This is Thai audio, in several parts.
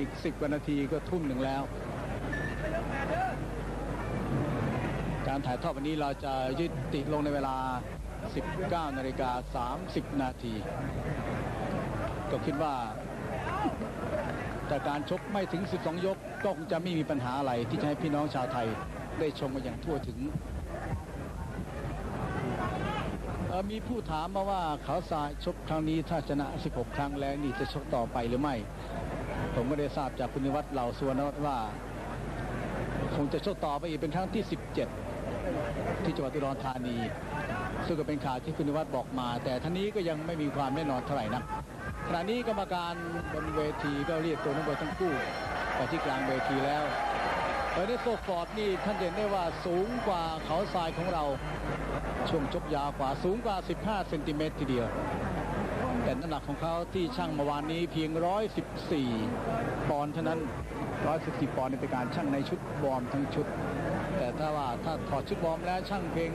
อีก10กว่านาทีก็ทุ่มหนึ่งแล้ว การถ่ายทอดวันนี้เราจะยุติลงในเวลา 19นาฬิกา30 นาที ก็คิดว่า แต่การชกไม่ถึง 12 ยกก็คงจะไม่มีปัญหาอะไรที่จะให้พี่น้องชาวไทยได้ชมกันอย่างทั่วถึงมีผู้ถามมาว่าเขาทรายชกครั้งนี้ถ้าชนะ 16 ครั้งแล้วนี่จะชกต่อไปหรือไม่ ผมก็ได้ทราบจากคุณนิวัฒน์เหล่าสุวรรณวัฒน์ว่า คงจะชกต่อไปอีกเป็นครั้งที่ 17 ที่จังหวัดอุดรธานี ซึ่งก็เป็นข่าวที่คุณนิวัฒน์บอกมา แต่ท่านี้ก็ยังไม่มีความแน่นอนเท่าไหร่นะขณะนี้กรรมการบนเวทีก็เรียกตัวนักมวยทั้งคู่ไปที่กลางเวทีแล้วเออร์เนสโซฟอร์ดนี่ท่านเห็นได้ว่าสูงกว่าเขาทรายของเรา ช่วงชกยาวกว่าสูงกว่า 15 เซนติเมตรทีเดียว แต่น้ำหนักของเขาที่ช่างเมื่อวานนี้เพียง 114 ปอนด์เท่านั้น 114 ปอนด์นี่เป็นการช่างในชุดวอร์มทั้งชุด แต่ถ้าว่าถ้าถอดชุดวอร์มแล้วช่างเพียง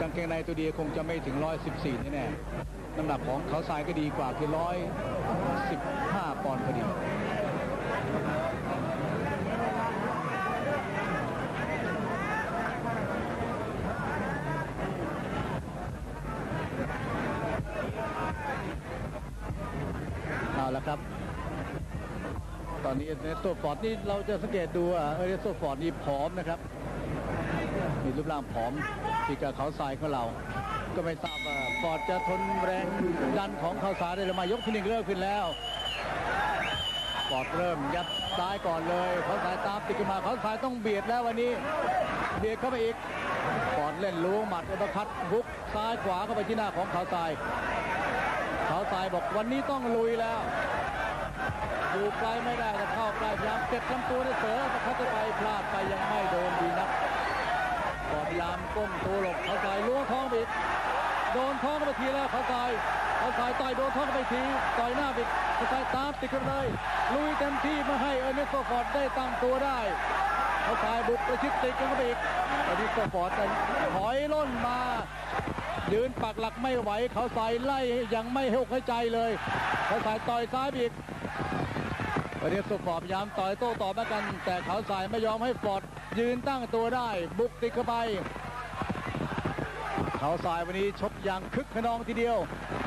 กางเกงในตัวเดียวคงจะไม่ถึง 114 แน่ๆน้ำหนักของเขาทรายก็ดีกว่าคือ 115 ปอนด์พอดี อนนี้เอเนสโตฟอร์ดนี่เราจะสังเกตดูอะเอเนสโตฟอร์ดนี่ผอมนะครับ มีรูปร่างผอมทีกับเขาทรายของเรา ก็ไม่ทราบว่าฟอร์ดจะทนแรงดันของเขาทรายได้หรือไม่ยกที่หนึ่งเริ่มขึ้นแล้วฟอร์ดเริ่มยัดซ้ายก่อนเลยเขาสายตามติดขึ้นมาเขาสายต้องเบียดแล้ววันนี้เบียดเข้าไปอีกฟอร์ดเล่นล้วงหมัดอัปเปอร์คัตฮุกซ้ายขวาเข้าไปที่หน้าของเขาทรายเขาทรายบอกวันนี้ต้องลุยแล้ว อยู่ไกลไม่ได้แต่เข้าใกล้พยายามเก็บลำตัวได้เสือแต่เขาไปพลาดไปยังไม่โดนดีนักก่อนพยามก้มตัวหลบเขาทรายล้วงท้องบิดโดนท้องเข้าไปทีแล้วเขาทรายเขาทรายต่อยโดนท้องเข้าไปทีต่อยหน้าบิดเขาทรายตามติดกันเลยลุยเต็มที่ม่ให้เออร์เนสโตฟอร์ดได้ตั้งตัวได้เขาทรายบุกประชิดติดกันไปอีกเออร์เนสโตฟอร์ดจะถอยล่นมา ยืนปักหลักไม่ไหวเขาใสายไล่ยังไม่ให้อกให้ใจเลยเขาใสายต่อยซ้ายไปอีก วันนี้สุขฟอร์ดพยายามต่อยโต้ตอบมากัน แต่เขาสายไม่ยอมให้ฟอร์ดยืนตั้งตัวได้ บุกติดเข้าไป เขาสายวันนี้ชกอย่างคึกขนองทีเดียว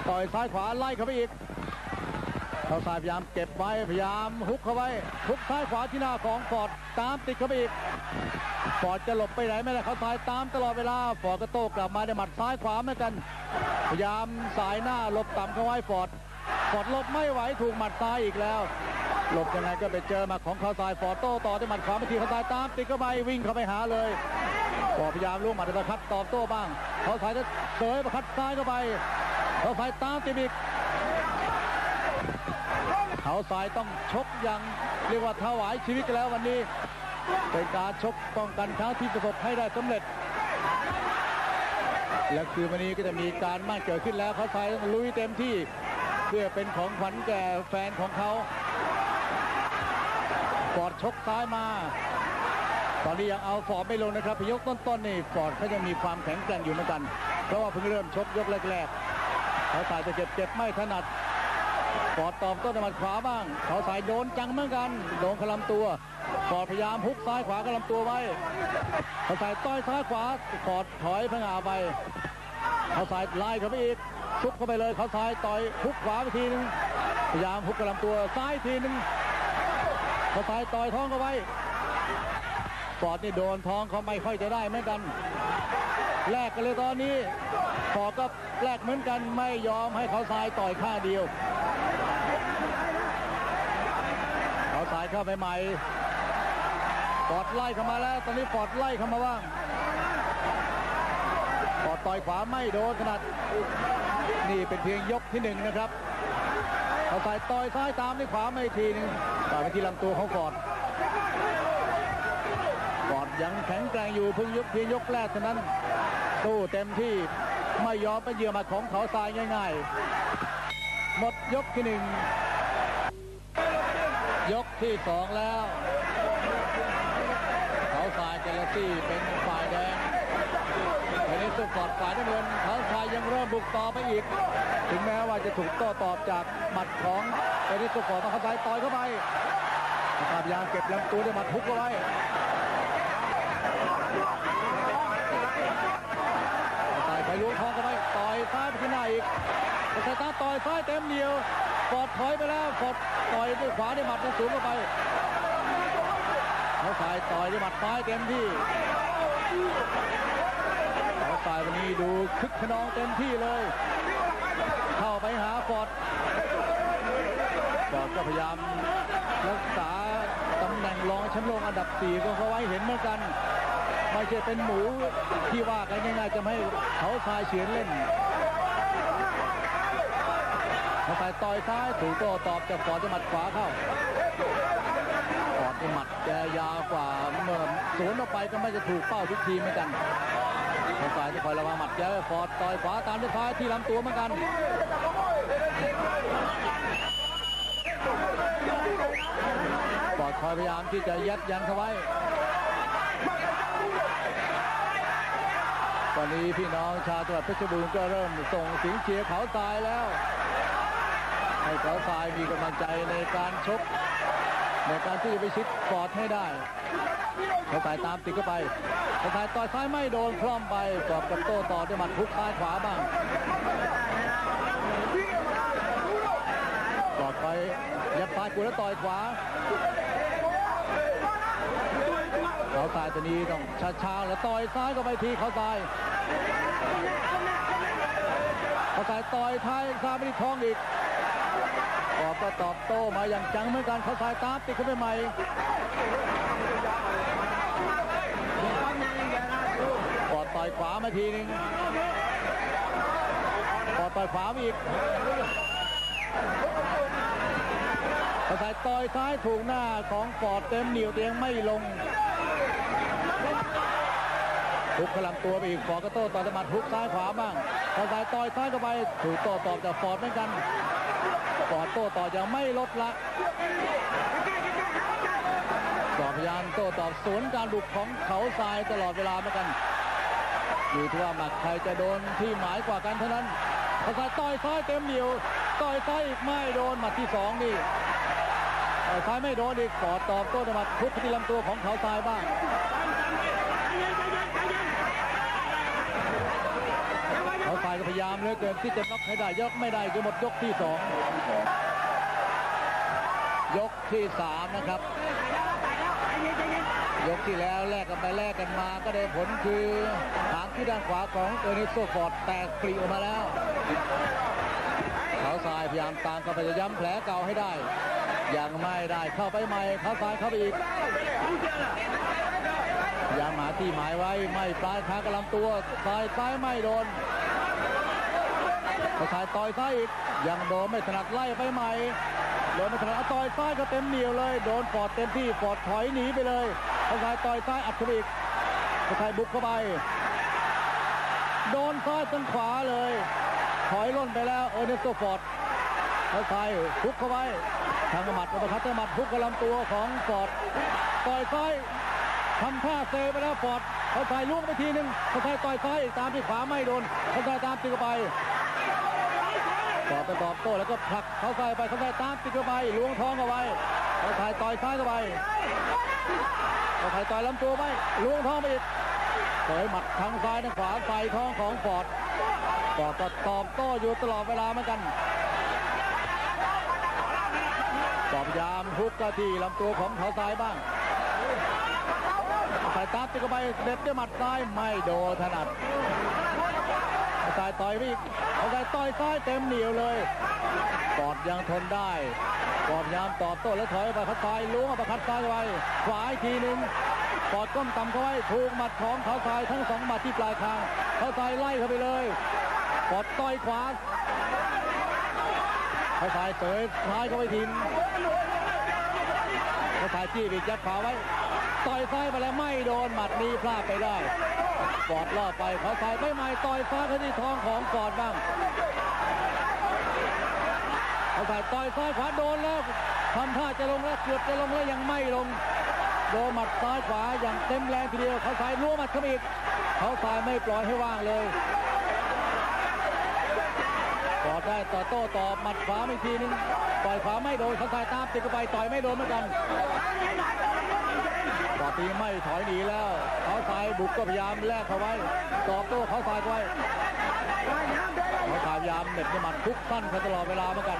ต่อยซ้ายขวาไล่เข้าไปอีก เขาสายพยายามเก็บไว้พยายามฮุกเข้าไว้ฮุกซ้ายขวาที่หน้าของฟอร์ดตามติดเข้าไปอีกฟอร์ดจะหลบไปไหนไม่ได้เขาสายตามตลอดเวลาฟอร์ดก็โต้กลับมาได้หมัดซ้ายขวาเหมือนกัน พยายามสายหน้าหลบต่ำเข้าไว้ฟอร์ดฟอร์ดหลบไม่ไหวถูกหมัดซ้ายอีกแล้ว หลบยังไงก็ไปเจอมาของเขาสายฟอโต้ต่อด้วยหมัดขวาไปทีเขาสายตามติดเข้าไปวิ่งเข้าไปหาเลยฟอพยายามลูกหมัดอัปร์คัดตอบโต้บ้างเขาสายจะเสยประคัดซ้ายเข้าไปเขาสายตามติดอีกเขาสายต้องชกอย่างเรียกว่าถวายชีวิตกันแล้ววันนี้เป็นการชกป้องกันครั้งที่ประสบให้ได้สำเร็จ และคือวันนี้ก็จะมีการมั่นเกิดขึ้นแล้วเขาสายต้องลุยเต็มที่เพื่อเป็นของขวัญแก่แฟนของเขา ฟอร์ดชกซ้ายมา ตอนนี้ยังเอาฟอร์ดไม่ลงนะครับพยกต้นๆนี่ฟอร์ดเขายังมีความแข็งแกร่งอยู่เหมือนกัน เพราะว่าเพิ่งเริ่มชกยกแรกๆเขาสายจะเก็บเก็บไม่ถนัดฟอร์ดตอบต้ด้วยหมัดขวาบ้าง เขาสายโดนจังเหมือนกันโดนขลำตัวฟอร์ดพยายามฮุกซ้ายขวากระลำตัวไว้เขาสายต้อยซ้ายขวาฟอร์ดถอยพงาไปเขาสายไล่เข้าไปอีกซุกเข้าไปเลยเขาสายต่อยฮุกขวาไปทีนึงพยายามฮุกกระลำตัวซ้ายทีนึง เขาสายต่อยท้องเข้าไว้ฟอดนี่โดนท้องเขาไม่ค่อยจะได้เหมือนกัน แลกกันเลยตอนนี้ฟอดก็แลกเหมือนกันไม่ยอมให้เขาสายต่อยข้างเดียว เขาสายเข้าไปใหม่ฟอดไล่เข้ามาแล้ว ตอนนี้ฟอดไล่เข้ามาบ้างฟอดต่อยขวาไม่โดนขนาดนี่เป็นเพียงยกที่หนึ่งนะครับ เขาสายต่อยซ้ายตามด้วยขวาไม่ทีหนึง ต่อยไปที่ลำตัวเของฟอดฟอดยังแข็งแกร่งอยู่เพิ่งยกเพียงยกแรกเท่านั้นสู้เต็มที่ไม่ยอมไปเหยื่อมาของเขาทรายง่าย ๆ หมดยกที่หนึ่งยกที่สองแล้ว เขาทรายเจลซี่เป็นฝ่ายแดง ในนี้สุดฟอร์ดฝ่ายน้ำเงินเขาทายยังเริ่มบุกต่อไปอีก ถึงแม้ว่าจะถูกโต้ตอบจากหมัดของเอริสุฟอร์ดมาเขาทรายต่อยเข้าไปพยายามเก็บลำตัวด้วยหมัดฮุกเอาไว้ต่อยไปล้วงท้องเข้าไปต่อยซ้ายไปที่หน้าอีกสายตาต่อยซ้ายเต็มเหนียวปอดถอยไปแล้วปอดต่อยด้วยขวาด้วยหมัดในสูงเข้าไปเขาสายต่อยด้วยหมัดซ้ายเต็มที่ เขาสายวันนี้ดูคึกขนองเต็มที่เลย เข้าไปหาฟอร์ดฟอร์ดก็พยายามรักษาตำแหน่งรองแชมป์โลกอันดับสี่ก็เขาไว้เห็นเหมือนกันไม่ใช่เป็นหมูที่ว่ากันง่ายๆจะไม่ให้เขาทรายเฉือนเล่นเขาใส่ต่อยซ้ายถูกโต้ตอบจากฟอร์ดจะหมัดขวาเข้าฟอร์ดที่หมัดแกยาวกว่าเมื่อสวนออกไปก็ไม่จะถูกเป้าทุกทีเหมือนกัน ทางซ้ายจะคอยระวังหมัดเจอฟอร์ดต่อยขวาตามด้วยซ้ายที่ลำตัวเหมือนกันฟอร์ดคอยพยายามที่จะยัดยันเข้าไว้ตอนนี้พี่น้องชาวจังหวัดเพชรบูรณ์ก็เริ่มส่งเสียงเชียร์เขาทรายแล้ว ให้เขาทรายมีกำลังใจในการชกในการที่จะไปชิดฟอร์ดให้ได้เขาสายตามติดเข้าไป เขาสายต่อยซ้ายไม่โดนคล่อมไปกอบกับโต้ต่อด้วยหมัดทุกซ้ายขวาบ้างกอดไปยัดซ้ายกูแล้วต่อยขวาเขาสายตัวนี้ต้องช้าๆแล้วต่อยซ้ายก็ไปทีเขาสายเขาสายต่อยท้ายซ้ายไปที่ท้องอีกกอบก็ตอบโต้มาอย่างจังเหมือนกันเขาสายตามติดเข้าไปใหม่ ต่อยขวามาทีนึงปอดต่อยขวาอีกกระสายต่อยซ้ายถูกหน้าของปอดเต็มเหนียวเตียงไม่ลงทุกขลังตัวไปอีกฟอร์ก็โต้ต่อตะหมัดฮุกซ้ายขวาบ้างกระสายต่อยซ้ายเข้าไปถูกโต้ตอบจากฟอร์ดเหมือนกันฟอร์ดโต้ต่อยังไม่ลดละก็พยายามโต้ตอบสวนการบุกของเขาทรายตลอดเวลาเหมือนกัน อยู่ที่ว่าหมัดใครจะโดนที่หมายกว่ากันเท่านั้นเขาทราต่อยซ้ายเต็มเหนียวต่อยซ้ายอีกไม่โดนหมัดที่สองนี่ต่อยซ้ายไม่โดนอีกปอดตอบโต้ด้วยหมัดทุบที่ลำตัวของเขาทรายบ้างเขาทรายก็พยายามเหลือเกินที่จะน็อกให้ได้ยกไม่ได้คือหมดยกที่สองยกที่สามนะครับยกที่แล้วแลกกันไปแลกกันมาก็ได้ผลคือหา ที่ด้านขวาของเออร์เนสโซฟอร์ดแตกปลีออกมาแล้วเขาทรายพยายามตามเข้าย้ำแผลเก่าให้ได้ ยังไม่ได้เข้าไปใหม่เขาทรายเข้าไปอีกยายามหาที่หมายไว้ไม่ปลายค้างกับลำตัวซ้ายซ้ายไม่โดนเขาทรายต่อยซ้ายอีกยังโดนไม่ถนัดไล่ไปใหม่โดนไม่ถนัดต่อยซ้ายก็เต็มเหนียวเลย โดนฟอร์ดเต็มที่ฟอร์ดถอยหนีไปเลยเขาทรายต่อยซ้ายอัดเข้าไปอีกเขาทรายบุกเข้าไป โดนซ้ายตั้งขวาเลย ถอยล่นไปแล้วเออเนสโตฟอร์ดเขาทรายทุกเข้าไว้ทางหมัดอัปคัตเตอร์หมัดทุกกระลำตัวของฟอร์ดต่อยซ้ายทำท่าเซไปแล้วฟอร์ดเขาทรายล่วงไปทีหนึ่งเขาทรายต่อยซ้ายอีกตามที่ขวาไม่โดนเขาทรายตามติดเข้าไปตอบไปตอบโต้แล้วก็ผลักเขาใส่ไปเขาใส่ตามติดเข้าไปล้วงท้องเอาไว้เขาถ่ายต่อยซ้ายเข้าไปเขาถ่ายต่อยลำตัวไปล้วงท้องไปอีก ต่อยหมัดทางซ้ายทางขวาใส่ท้องของฟอร์ดฟอร์ดก็ตอบโต้อยู่ตลอดเวลาเหมือนกันตอบยามทุกกะที่ลำตัวของเขาซ้ายบ้างใส่ตามติดเข้าไปเด็ดด้วยหมัดซ้ายไม่โดนถนัดสายต่อยไปอีกเอาสายต่อยซ้ายเต็มเหนียวเลยปอดยังทนได้ปอดยายามตอบโต้แล้วถอยไปคัดซ้ายล้วงไปคัดซ้ายเข้าไปขวาอีกทีหนึ่ง ปอดก้มต่ำเข้าไว้ถูกหมัดของเขาซ้ายทั้งสองหมัดที่ปลายคางเขาซ้ายไล่เข้าไปเลยปอดต่อยขวาเขาซ้ายเตยซ้ายเข้าไปทีนเขาซ้ายจี้บีบยัดขวาไว้ต่อยซ้ายไปแล้วไม่โดนหมัดนี้พลาดไปได้ฟอดล่อไปเขาใส่ไม่ไม่ต่อยซ้ายเขาที่ท้องของฟอดบ้างเขาใส่ต่อยซ้ายขวาโดนแล้วทำท่าจะลงแล้วเกือบจะลงแล้วยังไม่ลง โดนหมัดซ้ายขวาอย่างเต็มแรงทีเดียวเขาใส่ล้วหมัดเข้าอีกเขาใส่ไม่ปล่อยให้ว่างเลยฟอได้ต่อโต้ต่อหมัดขวาอีกทีนึงต่อยขวาไม่โดนเขาซ้ายตามติดเข้าไปต่อยไม่โดนเหมือนกันต่อตีไม่ถอยหนีแล้วเขาซ้ายบุกก็พยายามแลกเขาไว้ตอบโต้เขาซ้ายไว้เขาพยายามเหน็บด้วยหมัดทุกสั้นเขาตลอดเวลาเหมือนกัน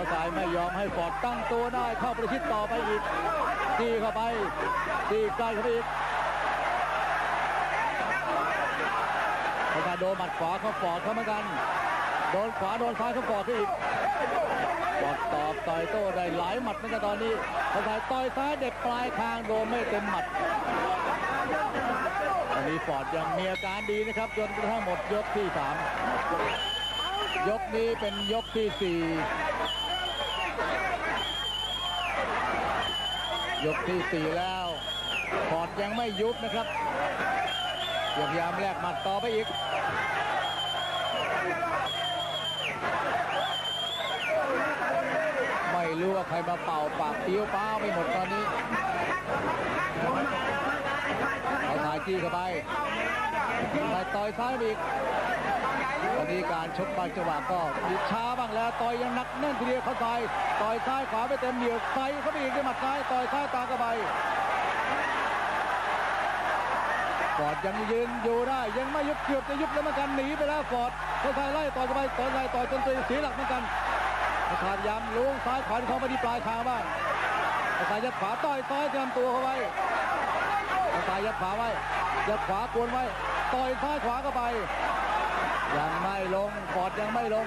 าซ้ายไม่ยอมให้ฟอร์ดตั้งตัวได้เข้าประชิดต่อไปอีก ตีเข้าไป ตีใกล้เข้าไปอีกเขาก็โดนหมัดขวาเข้าฟอดเข้าเหมือนกัน โดนขวาโดนซ้ายเข้าฟอดเขาอีกฟอดตอบต่อยโต้ได้หลายหมัดเหมือนกันตอนนี้เขาซ้ายต่อยซ้ายเด็กปลายคางโดนไม่เต็มหมัดตอนนี้ฟอร์ดยังมีอาการดีนะครับจนกระทั่งหมดยกที่สามยกนี้เป็นยกที่สี่ ยกที่สี่แล้วพอร์ดยังไม่ยุบนะครับพยายามแลกหมัดต่อไปอีกไม่รู้ว่าใครมาเป่าปากเตี้ยวเป้าไปหมดตอนนี้ เอายจี้เข้าไปไปต่อยซ้ายไปอีกตอนนี้การชกบางจังหวะก็มีช้าบ้างแล้ว ต่อยยังหนักแน่นทีเดียวเขาต่อยต่อยซ้ายขวาไปเต็มเหนียวใส่เข้าไปอีกด้วยหมัดซ้ายต่อยซ้ายตามเข้าไปฟอร์ดยังยืนอยู่ได้ยังไม่ยุบเกือบจะยุบแล้วเหมือนกันหนีไปแล้วฟอร์ดเขาทายไล่ต่อยกันไปต่อยไล่ต่อยจนตัวเสียหลักเหมือนกันเขาทายยามล้วงซ้ายขวาเขามาที่ปลายคางบ้างเขาทายยัดขวาต่อยซ้ายเตรียมตัวเข้าไว้ เขายยัดขวาไว้ยัดขวากวนไว้ต่อยซ้ายขวาเข้าไป ยังไม่ลงฟอดยังไม่ลง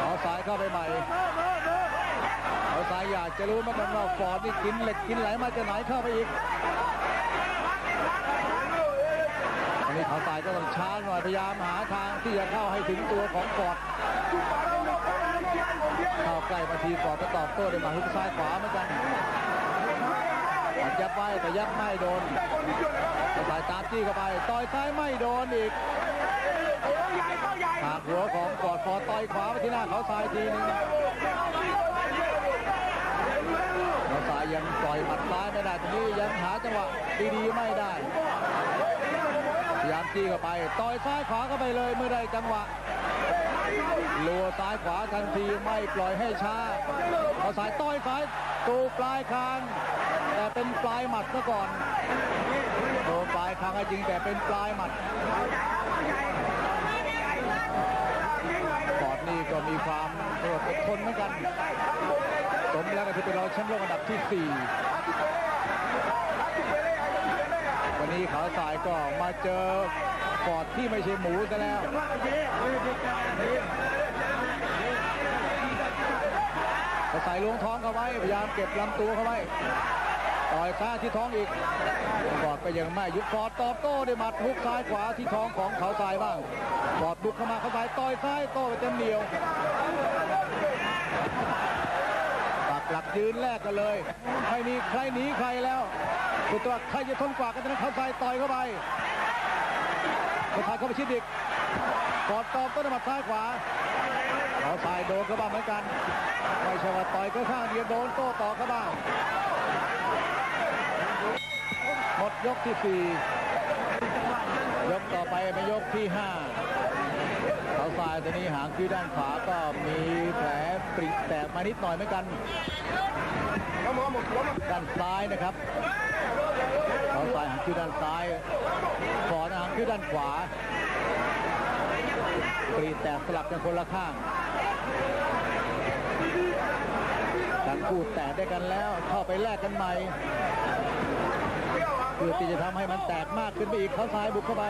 เอาซ้ายเข้าไปใหม่เขาสายอยากจะรู้เหมือนกันว่าฟอร์ดนี่กินเหล็กกินไหลมาจากไหนเข้าไปอีกอันนี้เขาสายก็ต้องช้าหน่อยพยายามหาทางที่จะเข้าให้ถึงตัวของฟอร์ด เข้าใกล้มาทีฟอร์ดก็ตอบโต้ด้วยหมาฮุกซ้ายขวาเหมือนกันยับไว้แต่ยับไม่โดนเขาสายตามจี้เข้าไป ต่อยซ้ายไม่โดนอีกหักหัวของฟอร์ดฟอร์ต่อยขวาไปที่หน้าเขาสายทีนึงเราสายยังปล่อยหมัดซ้ายไม่ได้ตรงนี้ยังหาจังหวะดีๆไม่ได้พยายามจี้เข้าไป ต่อยซ้ายขวาเข้าไปเลยเมื่อได้จังหวะ ลัวซ้ายขวาทันทีไม่ปล่อยให้ช้าเราสายต่อยซ้ายตูปลายคาง แต่เป็นปลายหมัดซะก่อนโดนปลายคางจริงแต่เป็นปลายหมัดฟอดนี่ก็มีความอดทนเหมือนกันสมแล้วก็คือเป็นรองแชมป์โลกอันดับที่ 4 วันนี้ขาวสายก็มาเจอ ฟอดที่ไม่ใช่หมูซะแล้วก็ใส่ลวงท้องเข้าไว้ พยายามเก็บลำตัวเข้าไว้ ต่อยซ้ายที่ท้องอีกฟอดก็ยังไม่ยุบฟอดตอบโต้ด้วยหมัดฮุกซ้ายขวาที่ท้องของเขาทรายบ้างฟอดบุกเข้ามาเขาทรายต่อยซ้ายโต้ไปเต็มเหนียวปักหลักยืนแรกกันเลยไม่มีใครหนีใครแล้วคุณตัวใครจะทนกว่ากันนั้นเขาใส่ต่อยเข้าไป เขาทายเข้าไปชิดอีกกอดตอบต้นหมัดซ้ายขวาเขาใส่โดนเข้าบ้างเหมือนกันไม่ใช่ว่าต่อยแค่ข้างเดียวโดนโต้ต่อเข้าบ้างหมดยกที่สี่ยกต่อไปเป็นยกที่ห้าเขาทรายตัวนี้หางคิ้วด้านขวาก็มีแผลปริแตกมานิดหน่อยเหมือนกันด้านซ้ายนะครับ ขาทรายหางคิ้วด้านซ้ายฟอร์ดหางคิ้วด้านขวาปริแตกสลับกันคนละข้างทั้งคู่แตกได้กันแล้วเข้าไปแลกกันใหม่เพื่อที่จะทำให้มันแตกมากขึ้นไปอีกเขาซ้ายบุกเข้าไป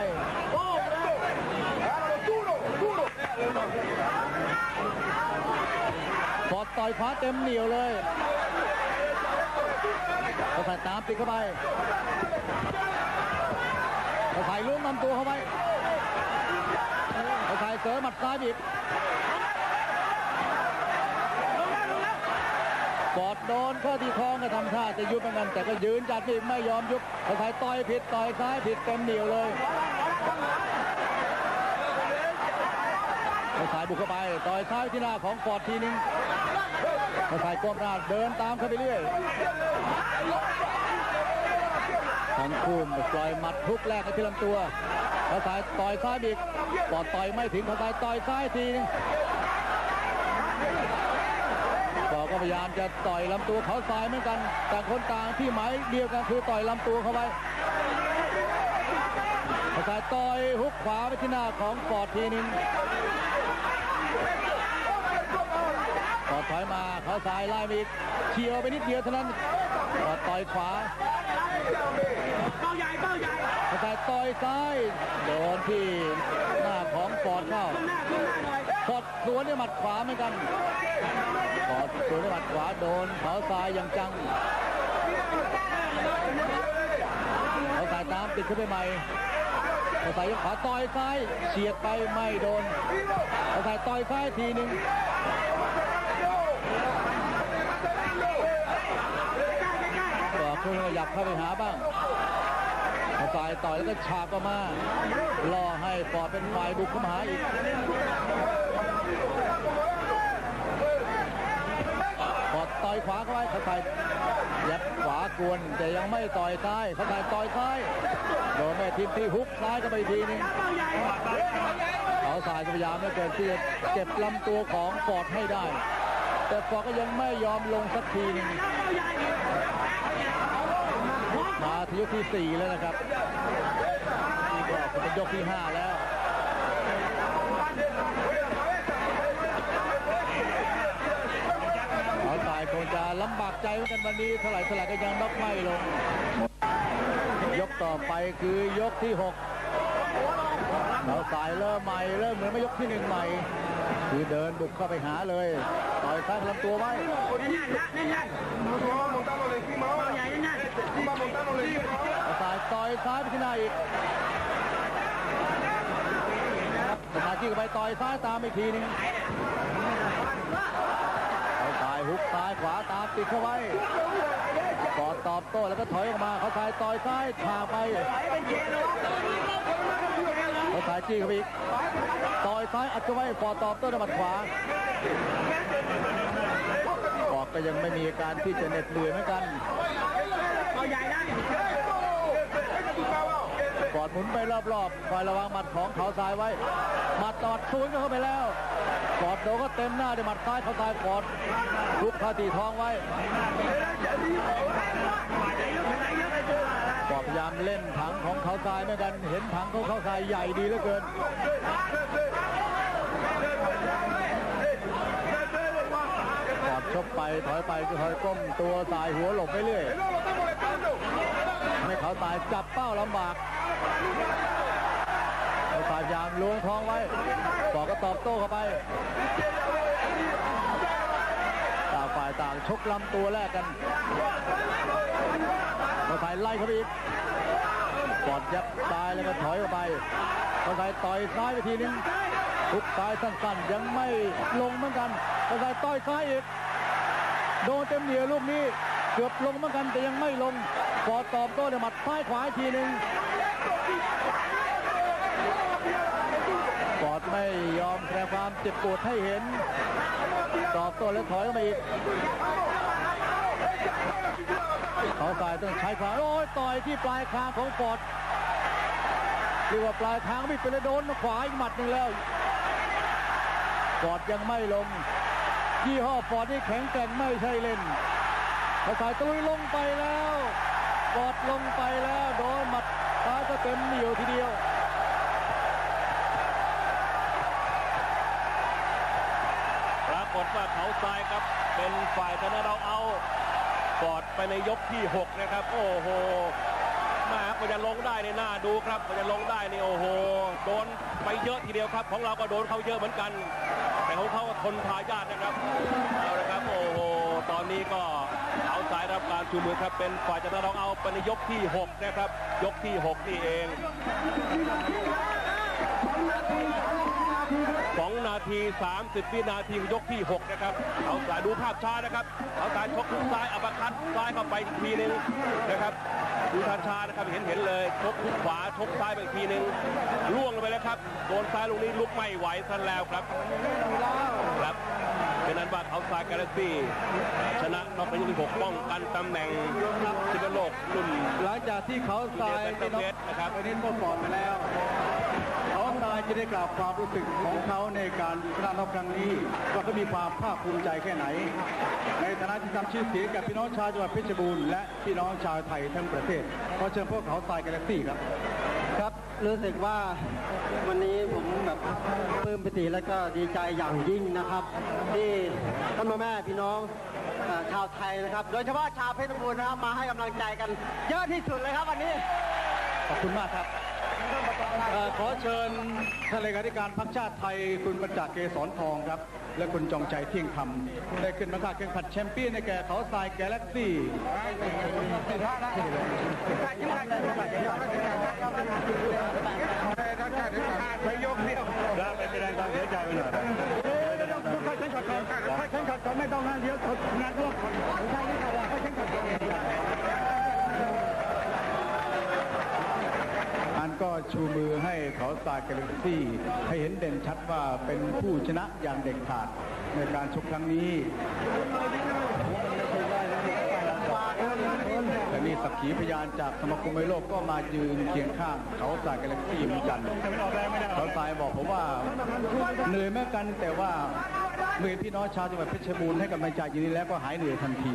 ฟอดต่อยขวาเต็มเหนียวเลย เขาใส่ตามติดเข้าไปเขาใส่ลุ้มนำตัวเข้าไปเขาใส่เสริมหมัดซ้ายอีกฟอดโดนข้าที่ท้องก็ทำท่าจะยุบเหมือนกัน แต่ก็ยืนจัดอีกไม่ยอมยุบเขาใส่ต่อยผิดต่อยซ้ายผิดเต็มเหนียวเลยเขาซ้ายบุกเข้าไปต่อยซ้ายที่หน้าของฟอดทีนึง เขาซ้ายก้มหน้าเดินตามเข้าไปเรื่อยทั้งคู่ปล่อยหมัดทุกแรกกันที่ลำตัวเขาซ้ายต่อยซ้ายบีกฟอดต่อยไม่ถึงเขาซ้ายต่อยซ้ายทีนึงฟอร์ดก็พยายามจะต่อยลำตัวเขาซ้ายเหมือนกันต่างคนต่างที่หมายเดียวกันคือต่อยลำตัวเข้าไปประสายต่อยฮุกขวาไปที่หน้าของฟอดทีนึง อร์ดถอยมาเขาซ้ายไล่มาอีกเฉียวไปนิดเดียวเท่านั้นต่อยขวาเป้าใหญ่เป้าใหญ่ประสายต่อยซ้ายโดนที่หน้าของฟอดเข้าข้างหน้าข้างหน้าหน่อยฟอร์ดสวนด้วยหมัดขวาเหมือนกันฟอดสวนด้วยหมัดขวาโดนเขาซ้ายอย่างจังเขาซ้ายตามติดขึ้นไปใหม่เขาส่ยกขาต่อยซ้ายเฉียดไปไม่โดนเขาใส่ต่อยซ้ายทีหนึ่ง ก็เพิ่งขยับเข้าไปหาบ้างเขาใส่ต่อยแล้วก็ฉากออกมาล่อให้ปอดเป็นฝ่ายบุกเข้ามาอีกปอดต่อยขวาเข้าไปเขาใส่ยัดขวากวนแต่ยังไม่ต่อยซ้ายเขาใส่ต่อยซ้ายโดนแม่ทีมที่ฮุกซ้ายก็ไปทีนึงเป้าใหญ่เขาสายพยายามไม่เกินที่จะเก็บลำตัวของฟอร์ดให้ได้ แต่ฟอก็ยังไม่ยอมลงสักทีนึงเป้าใหญ่มาที่ยกที่สี่แล้วนะครับนี่ก็เป็นยกที่ห้าแล้วเขาสายคงจะลำบากใจเหมือนกันวันนี้เท่าไหร่เท่าไหร่ก็ยังน็อกไม่ลง ยกต่อไปคือยกที่หก เราสายเริ่มใหม่เริ่มเหมือนไม่ยกที่หนึ่งใหม่ คือเดินบุกเข้าไปหาเลยต่อยข้างลำตัวไว้แน่นๆนะแน่นๆเป้าใหญ่แน่นเราสายต่อยซ้ายไปที่หน้าอีกสมาชิกก็ไปต่อยซ้ายตามอีกทีหนึงเขาสายฮุกซ้ายขวาตามติดเข้าไว้ กอดตอบโต้แล้วก็ถอยออกมาเขาสายต่อยซ้ายฉาไปเขาสายจี้เขาอีกต่อยซ้ายอัดเข้าไว้ฟอร์ดตอบโต้ด้วยหมัดขวาฟอร์ก็ยังไม่มีอาการที่จะเหน็ดเหนื่อยเหมือนกันเป้าใหญ่ได้ฟอดหมุนไปรอบๆคอยระวังหมัดของเขาซ้ายไว้หมัดตอดซูนเข้าไปแล้ว ฟอดโดนก็เต็มหน้าด้วยหมัดซ้ายเขาซ้ายฟอดทุบคาตีทองไว้ฟอดพยายามเล่นถังของเขาซ้ายเหมือนกันเห็นถังของเขาซ้ายใหญ่ดีเหลือเกินกอดชกไปถอยไปก็ถอยก้มตัวสายหัวหลบไปเรื่อยไม่เขาตายจับเป้าลำบาก เขาตายพยายามล้วงท้องไว้บอกก็ตอบโต้เข้าไปต่างฝ่ายต่างชกลำตัวแรกกันเขาตายไล่เข้าไปอีกกอดยับซ้ายแล้วก็ถอยเข้าไปเขาตายต่อยซ้ายไปทีนึงทุกซ้ายสั้นๆยังไม่ลงเหมือนกันกระสายต้อยซ้ายอีกโดนเต็มเหนียวลูกนี้เกือบลงเหมือนกันแต่ยังไม่ลงกอดตอบโต้ด้วยหมัดซ้ายขวาอีกทีนึง ไม่ยอมแสดงความเจ็บปวดให้เห็นตอบโต้แล้วถอยเข้ามาอีกเขาสายต้องใช้ขวาโอ้ยต่อยที่ปลายคางของฟอร์ดเรียกว่าปลายคางไม่เป็นเลยโดนขวาอีกหมัดหนึ่งแล้วฟอร์ดยังไม่ลงยี่ห้อฟอร์ดนี่แข็งแกร่งไม่ใช่เล่นกระสายตุยลงไปแล้วฟอร์ดลงไปแล้วโดนหมัดซ้ายก็เต็มเหนียวทีเดียว ว่ายครับ เป็นฝ่ายชนะเราเอาปอดไปในยกที่ 6 นะครับ โอ้โหแมาก็จะลงได้ในหน้าดูครับก็จะลงได้นี่โอ้โห โดนไปเยอะทีเดียวครับ ของเราก็โดนเขาเยอะเหมือนกัน แต่ของเขาทนทายาทนะครับเอาละครับ โอ้โห ตอนนี้ก็เอาสายรับการชูมือครับ เป็นฝ่ายชนะเราเอาไปในยกที่ 6 นะครับ ยกที่ 6 นี่เอง 2 นาที 30 วินาทียกที่ 6 นะครับเอาสายดูภาพช้านะครับเอาสายชกทุกซ้ายอัปคัดซ้ายเข้าไปอีกทีหนึงนะครับดูช้าๆนะครับเห็นเห็นๆเลยชกทุกขวาชกซ้ายไปอีกทีหนึงล่วงลงไปแล้วครับโดนซ้ายลูกนี้ลุกไม่ไหวซะแล้วครับครับเป็นนั้นว่าเขาทรายกาแล็กซี่ชนะน็อกในยกที่6ป้องกันตำแหน่งชิงโลกรุ่นหลังจากที่เขาทรายเป็นเมตรนะครับไปนี้ก็ปลอดไปแล้วเขาทรายจะได้กล่าวความรู้สึกของเขาในการชนะรอบครั้งนี้ว่าเขามีความภาคภูมิใจแค่ไหน ในฐานะที่ทำชื่อเสียงกับพี่น้องชาวจังหวัดเพชรบูรณ์และพี่น้องชาวไทยทั้งประเทศขอเชิญพวกเขาทรายกาแล็กซี่ครับ ครับรู้สึกว่าวันนี้ผมแบบปลื้มปิติและก็ดีใจอย่างยิ่งนะครับ ที่ท่านพ่อแม่พี่น้องเอ่อชาวไทยนะครับ โดยเฉพาะชาวเพชรบูรณ์นะครับมาให้กำลังใจกันเยอะที่สุดเลยครับวันนี้ขอบคุณมากครับ เอ่อขอเชิญท่านเลขาธิการพรรคชาติไทย คุณประจักษ์เกษรทองครับ และคุณจองใจเที่ยงธรรมได้ขึ้นมาขาแข่งขันแชมเปี้ยนในแก่เขาทรายแกาแล็กซี่ไปยกเดียวไปแสดงความเสียใจไปหน่อยค่อยๆขัดก่อนค่อยๆขัดก่อนไม่ต้องนะเดี๋ยวงานร่วมก่อนค่อยๆขัดก่อนค่อยๆขัดก่อนอันก็ ชูมือให้เขาสายกาแล็กซี่ให้เห็นเด่นชัดว่าเป็นผู้ชนะอย่างเด็ดขาดในการชกครั้งนี้และนี่สักขีพยานจากสมาคมมวยโลกก็มายืนเคียงข้างเขาสายกาแล็กซี่เหมือนกันเขาสายบอกผมว่าเหนื่อยเหมือนกันแต่ว่าเมื่อพี่น้องชาวจังหวัดเพชรบูรณ์ให้กำลังใจอย่างนี้แล้วก็หายเหนื่อยทันที